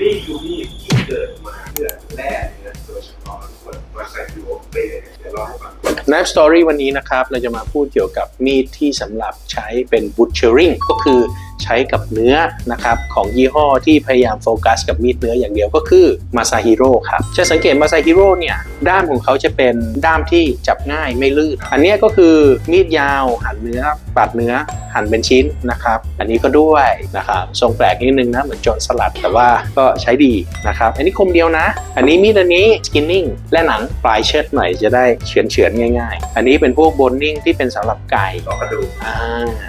นี่คือมีดที่เกิดมาเพื่อแล่เนื้อโดยเฉพาะคนมาใส่ยูโรเป็นยังไงเดี๋ยวเล่าให้ฟัง n i f e Story วันนี้นะครับ เราจะมาพูดเกี่ยวกับมีดที่สำหรับใช้เป็น butchering ก็คือ ใช้กับเนื้อนะครับของยี่ห้อที่พยายามโฟกัสกับมีดเนื้ออย่างเดียวก็คือ Masahiro ครับจะสังเกต Masahiro เนี่ยด้ามของเขาจะเป็นด้ามที่จับง่ายไม่ลื่น อันนี้ก็คือมีดยาวหั่นเนื้อปาดเนื้อหั่นเป็นชิ้นนะครับ อันนี้ก็ด้วยนะครับทรงแปลกนิดนึงนะเหมือนโจรสลัดแต่ว่าก็ใช้ดีนะครับ อันนี้คมเดียวนะ อันนี้มีดอันนี้ skinning และหนังปลายเชิดหน่อยจะได้เฉือนเฉือนง่ายๆ อันนี้เป็นพวก boning ที่เป็นสำหรับไก่กระดูกอ่า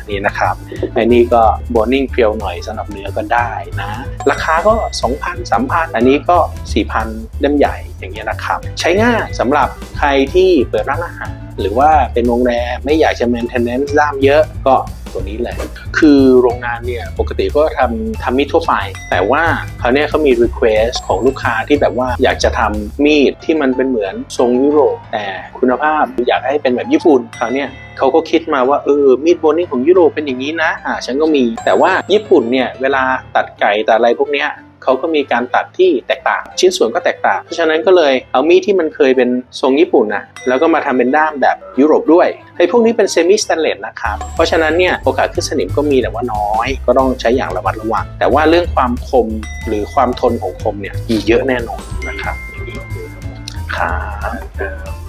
นี่นะครับอันนี้ก็โบนิ่งเพียวหน่อยสำหรับเนื้อก็ได้นะ ราคาก็ 2,000 3,000 อันนี้ก็ 4,000 เล่มใหญ่อย่างเงี้ยนะครับ ใช้ง่ายสำหรับใครที่เปิดร้านอาหาร หรือว่าเป็นโรงแรมไม่อยากจะ maintenance ด้ามเยอะก็ ตัวนี้เละ คือโรงงานเนี่ยปกติก็ทำทำมีดทั่วไป แต่ว่าเขาวเนี่ยเขามี request ของลูกค้าที่แบบว่าอยากจะทำมีดที่มันเป็นเหมือนทรงยุโรปแต่คุณภาพอยากให้เป็นแบบญี่ปุ่นเขาวเนี่ยเขาก็คิดมาว่าเออมีดโบนิ่งของยุโรปเป็นอย่างนี้นะอ่าฉันก็มี แต่ว่าญี่ปุ่นเนี่ยเวลาตัดไก่ตัดอะไรพวกเนี้ย เขาก็มีการตัดที่แตกต่าง ชิ้นส่วนก็แตกต่าง เพราะฉะนั้นก็เลยเอามีดที่มันเคยเป็นทรงญี่ปุ่นนะแล้วก็มาทำเป็นด้ามแบบยุโรปด้วยไอ้พวกนี้เป็นเซมิสแตนเลสนะครับ เพราะฉะนั้นเนี่ยโอกาสขึ้นสนิมก็มีแต่ว่าน้อย ก็ต้องใช้อย่างระมัดระวัง แต่ว่าเรื่องความคมหรือความทนของคมเนี่ยมีเยอะแน่นอนนะครับอย่างนี้ครับ